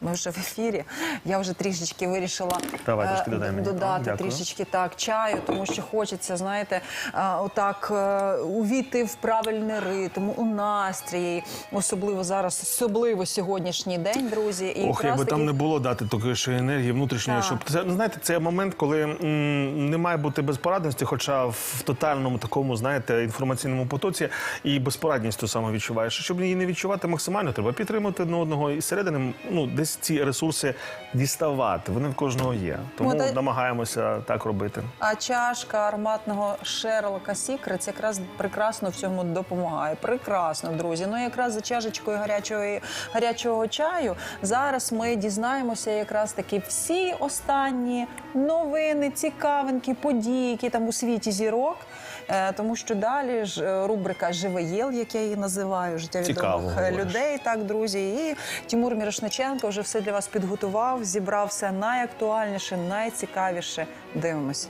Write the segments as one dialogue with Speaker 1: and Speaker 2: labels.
Speaker 1: ми вже в ефірі. Я вже трішечки вирішила
Speaker 2: Давай,
Speaker 1: е,
Speaker 2: трішки
Speaker 1: додати
Speaker 2: Дякую.
Speaker 1: трішечки так чаю, тому що хочеться, знаєте, е, отак е, увійти в правильний ритм, у настрій, особливо зараз, особливо сьогоднішній день, друзі. І
Speaker 2: Ох,
Speaker 1: якраз
Speaker 2: якби там не було дати такої ще енергії внутрішньої,
Speaker 1: Так.
Speaker 2: щоб це ну, знаєте, це момент, коли м, не має бути безпорадності, хоча в тотальному такому, знаєте, інформаційному потоці і безпорадність ту саме відчуваєш. Щоб її не відчувати максимально, треба підтримати одне одного і середини, ну десь ці ресурси діставати. Вони в кожного є. Тому
Speaker 1: та-
Speaker 2: намагаємося так робити.
Speaker 1: А чашка ароматного Шерлока Сікрец якраз прекрасно в цьому допомагає. Прекрасно, друзі. Ну якраз за чашечкою гарячого, гарячого чаю зараз ми дізнаємося якраз таки всі останні новини, цікавинки, події, які там у світі зірок. Е, Тому що далі ж е, рубрика Живе єл, як я її називаю, життя відомих
Speaker 2: Цікаво,
Speaker 1: людей. Так, друзі, і Тимур Мірошниченко вже все для вас підготував, зібрав все найактуальніше, найцікавіше. Дивимось.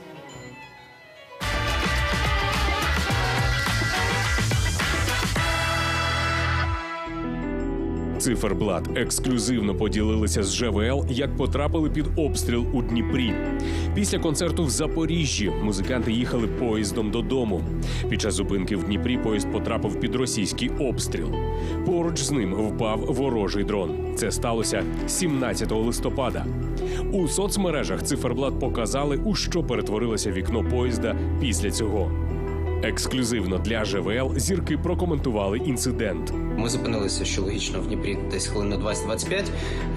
Speaker 3: Циферблат ексклюзивно поділилися з ЖВЛ, як потрапили під обстріл у Дніпрі. Після концерту в Запоріжжі музиканти їхали поїздом додому. Під час зупинки в Дніпрі поїзд потрапив під російський обстріл. Поруч з ним впав ворожий дрон. Це сталося 17 листопада. У соцмережах циферблат показали, у що перетворилося вікно поїзда після цього. Ексклюзивно для ЖВЛ зірки прокоментували інцидент.
Speaker 4: Ми зупинилися, що логічно в Дніпрі десь хвилин на 20-25.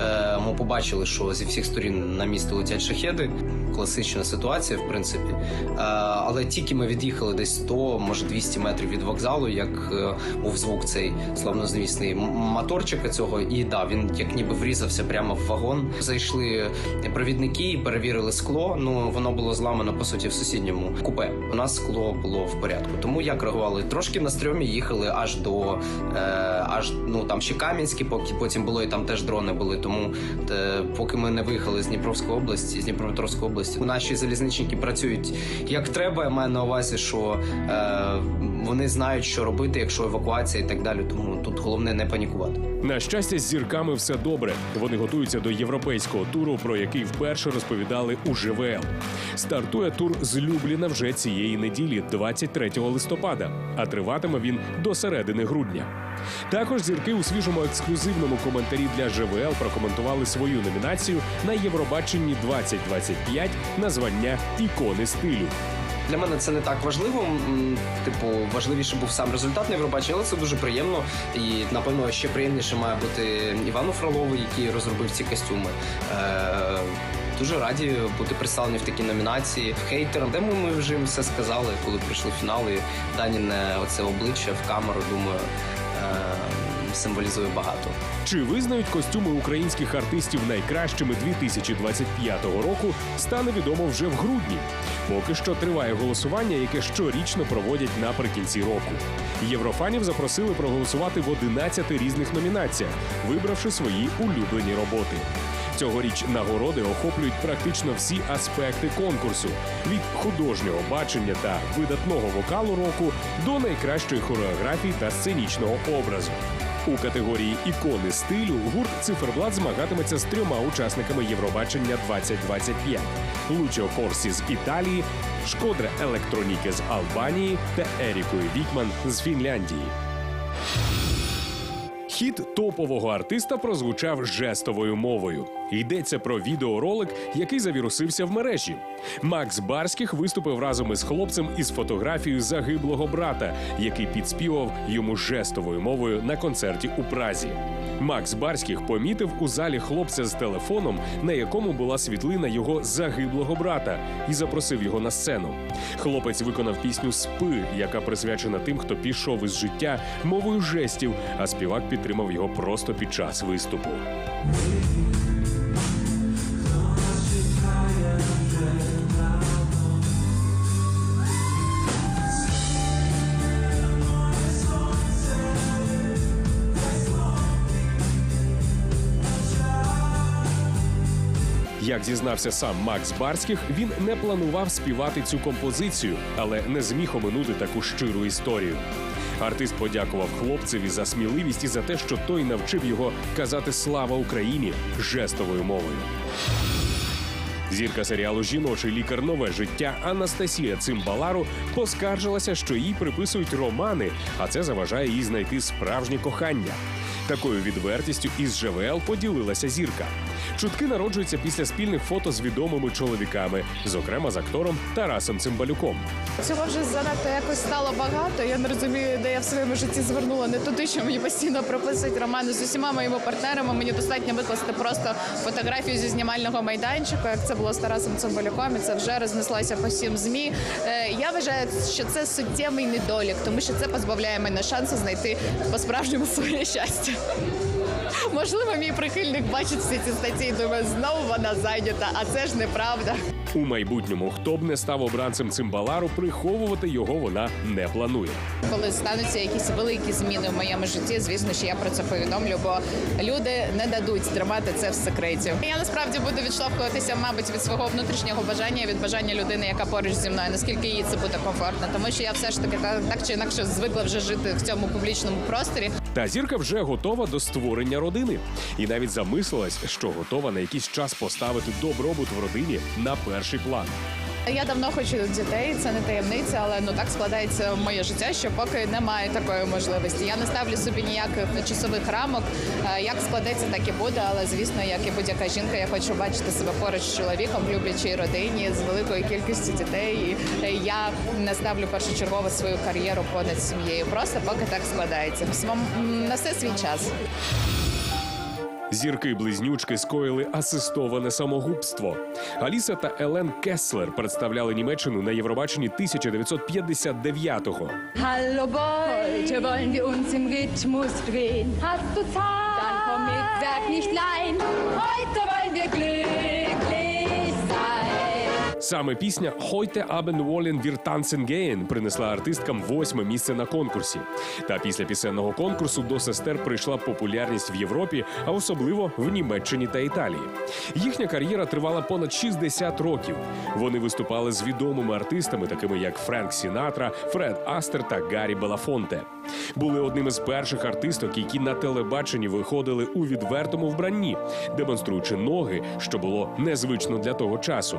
Speaker 4: Е, Ми побачили, що зі всіх сторін на місто летять шахеди. Класична ситуація, в принципі. Е, Але тільки ми від'їхали десь 100, може 200 метрів від вокзалу, як е, був звук цей славнозвісний моторчика цього, і да, він як ніби врізався прямо в вагон. Зайшли провідники, перевірили скло. Ну воно було зламано по суті в сусідньому купе. У нас скло було в порядку. Тому як реагували? Трошки на стрьомі їхали аж до е, аж ну там ще Кам'янські, поки потім було і там теж дрони були. Тому е, поки ми не виїхали з Дніпровської області, з Дніпропетровської області, наші залізничники працюють як треба. Я маю на увазі, що е, вони знають, що робити, якщо евакуація і так далі. Тому тут головне не панікувати.
Speaker 3: На щастя, з зірками все добре. Вони готуються до європейського туру, про який вперше розповідали у ЖВЛ. Стартує тур з Любліна вже цієї неділі, 23 листопада, а триватиме він до середини грудня. Також зірки у свіжому ексклюзивному коментарі для ЖВЛ прокоментували свою номінацію на Євробаченні 2025 на звання ікони стилю.
Speaker 4: Для мене це не так важливо. Типу, важливіше був сам результат на Євробаченні, але це дуже приємно. І напевно ще приємніше має бути Івану Фролову, який розробив ці костюми. Е, Дуже раді бути представлені в такій номінації. Хейтерам, де ми, вже все сказали, коли прийшли в фінал. І Даніне оце обличчя в камеру, думаю, символізує багато.
Speaker 3: Чи визнають костюми українських артистів найкращими 2025 року, стане відомо вже в грудні. Поки що триває голосування, яке щорічно проводять наприкінці року. Єврофанів запросили проголосувати в 11 різних номінаціях, вибравши свої улюблені роботи. Цьогоріч нагороди охоплюють практично всі аспекти конкурсу: від художнього бачення та видатного вокалу року до найкращої хореографії та сценічного образу. У категорії ікони стилю гурт Циферблат змагатиметься з трьома учасниками Євробачення 2025: Лучо Корсі з Італії, Шкодре Електроніки з Албанії та Ерікою Вікман з Фінляндії. Хіт топового артиста прозвучав жестовою мовою. Йдеться про відеоролик, який завірусився в мережі. Макс Барських виступив разом із хлопцем із фотографією загиблого брата, який підспівав йому жестовою мовою на концерті у Празі. Макс Барських помітив у залі хлопця з телефоном, на якому була світлина його загиблого брата, і запросив його на сцену. Хлопець виконав пісню Спи, яка присвячена тим, хто пішов із життя мовою жестів, а співак підтримав його просто під час виступу. Як зізнався сам Макс Барських, він не планував співати цю композицію, але не зміг оминути таку щиру історію. Артист подякував хлопцеві за сміливість і за те, що той навчив його казати Слава Україні жестовою мовою. Зірка серіалу Жіночий лікар нове життя Анастасія Цимбалару поскаржилася, що їй приписують романи, а це заважає їй знайти справжнє кохання. Такою відвертістю із ЖВЛ поділилася зірка. Чутки народжуються після спільних фото з відомими чоловіками, зокрема з актором Тарасом Цимбалюком.
Speaker 5: Цього вже занадто якось стало багато. Я не розумію, де я в своєму житті звернула не туди, що мені постійно прописують романи з усіма моїми партнерами. Мені достатньо викласти просто фотографію зі знімального майданчику, як це було з Тарасом Цимбалюком, і це вже рознеслося по всім змі. Е, Я вважаю, що це суттєвий недолік, тому що це позбавляє мене шансу знайти по-справжньому своє щастя. Можливо, мій прихильник бачить всі ці статті і думає, знову вона зайнята, а це ж неправда.
Speaker 3: У майбутньому, хто б не став обранцем Цимбалару, приховувати його вона не планує.
Speaker 5: Коли стануться якісь великі зміни в моєму житті, звісно, що я про це повідомлю, бо люди не дадуть тримати це в секреті. Я насправді буду відштовхуватися, мабуть, від свого внутрішнього бажання, від бажання людини, яка поруч зі мною, наскільки їй це буде комфортно, тому що я все ж таки так, так чи інакше звикла вже жити в цьому публічному просторі.
Speaker 3: Та зірка вже готова до створення родини і навіть замислилась, що готова на якийсь час поставити добробут в родині на перший план.
Speaker 5: Я давно хочу дітей, це не таємниця, але ну так складається моє життя, що поки немає такої можливості. Я не ставлю собі ніяких часових рамок. Е, Як складеться, так і буде. Але звісно, як і будь-яка жінка, я хочу бачити себе поруч з чоловіком, в люблячій родині з великою кількістю дітей. І е, я не ставлю першочергово свою кар'єру понад сім'єю. Просто поки так складається. На все свій час.
Speaker 3: Зірки-близнючки скоїли асистоване самогубство. Аліса та Елен Кеслер представляли Німеччину на Євробаченні 1959-го.
Speaker 6: Hallo Heute wollen wir uns im Rhythmus drehen. Hast du Zeit? Dann komm mit, sag nicht nein. Heute wollen wir sein.
Speaker 3: Саме пісня «Heute Abend wollen wir tanzen gehen» принесла артисткам восьме місце на конкурсі. Та після пісенного конкурсу до сестер прийшла популярність в Європі, а особливо в Німеччині та Італії. Їхня кар'єра тривала понад 60 років. Вони виступали з відомими артистами, такими як Френк Сінатра, Фред Астер та Гаррі Белафонте. Були одним із перших артисток, які на телебаченні виходили у відвертому вбранні, демонструючи ноги, що було незвично для того часу.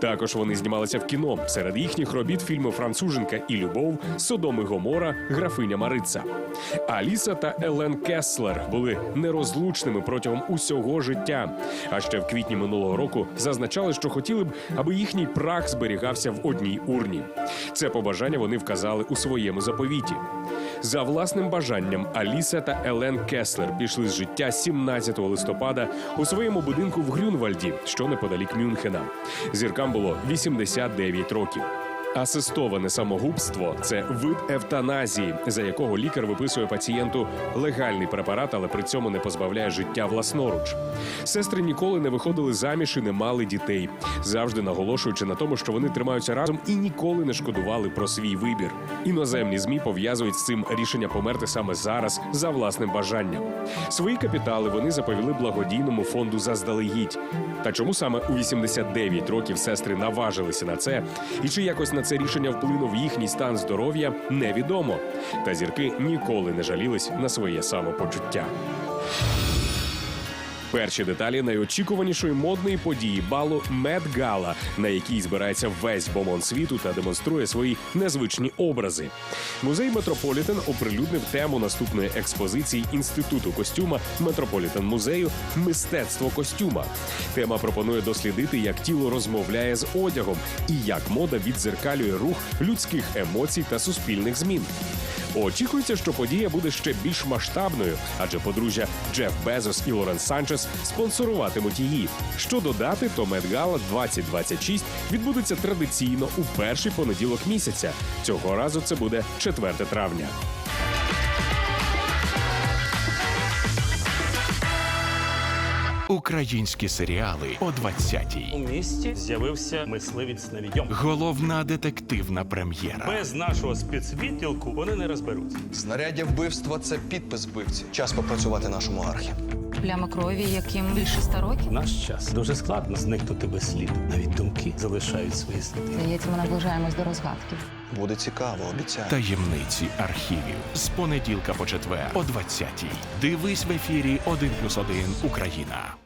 Speaker 3: Також вони знімалися в кіно. Серед їхніх робіт фільми Француженка і Любов, Содом і Гомора, Графиня Мариця. Аліса та Елен Кеслер були нерозлучними протягом усього життя. А ще в квітні минулого року зазначали, що хотіли б, аби їхній прах зберігався в одній урні. Це побажання вони вказали у своєму заповіті. За власним бажанням Аліса та Елен Кеслер пішли з життя 17 листопада у своєму будинку в Грюнвальді, що неподалік Мюнхена. Зіркам було 89 років. Асистоване самогубство це вид евтаназії, за якого лікар виписує пацієнту легальний препарат, але при цьому не позбавляє життя власноруч. Сестри ніколи не виходили заміж і не мали дітей, завжди наголошуючи на тому, що вони тримаються разом і ніколи не шкодували про свій вибір. Іноземні змі пов'язують з цим рішення померти саме зараз за власним бажанням. Свої капітали вони заповіли благодійному фонду заздалегідь. Та чому саме у 89 років сестри наважилися на це, і чи якось на це рішення вплинув їхній стан здоров'я, невідомо. Та зірки ніколи не жалілись на своє самопочуття. Перші деталі найочікуванішої модної події балу Мед Гала, на якій збирається весь бомон світу та демонструє свої незвичні образи. Музей Метрополітен оприлюднив тему наступної експозиції інституту костюма Метрополітен музею Мистецтво костюма. Тема пропонує дослідити, як тіло розмовляє з одягом і як мода відзеркалює рух людських емоцій та суспільних змін. Очікується, що подія буде ще більш масштабною, адже подружжя Джеф Безос і Лорен Санчес спонсоруватимуть її. Що додати, то Медгала 2026 відбудеться традиційно у перший понеділок місяця. Цього разу це буде 4 травня.
Speaker 7: Українські серіали о 20-й.
Speaker 8: У місті з'явився мисливець на відьом.
Speaker 7: Головна детективна прем'єра.
Speaker 8: Без нашого спецвідділку вони не розберуться.
Speaker 9: Знаряддя вбивства це підпис вбивці. Час попрацювати нашому архі.
Speaker 10: Пляма крові, яким більше ста років.
Speaker 8: Наш час дуже складно зникнути без сліду. Навіть думки залишають свої сліди.
Speaker 10: Здається, ми наближаємось до розгадки.
Speaker 9: Буде цікаво, обіцяю.
Speaker 7: Таємниці архівів з понеділка по четвер о 20-й. Дивись в ефірі 1+,1 Україна.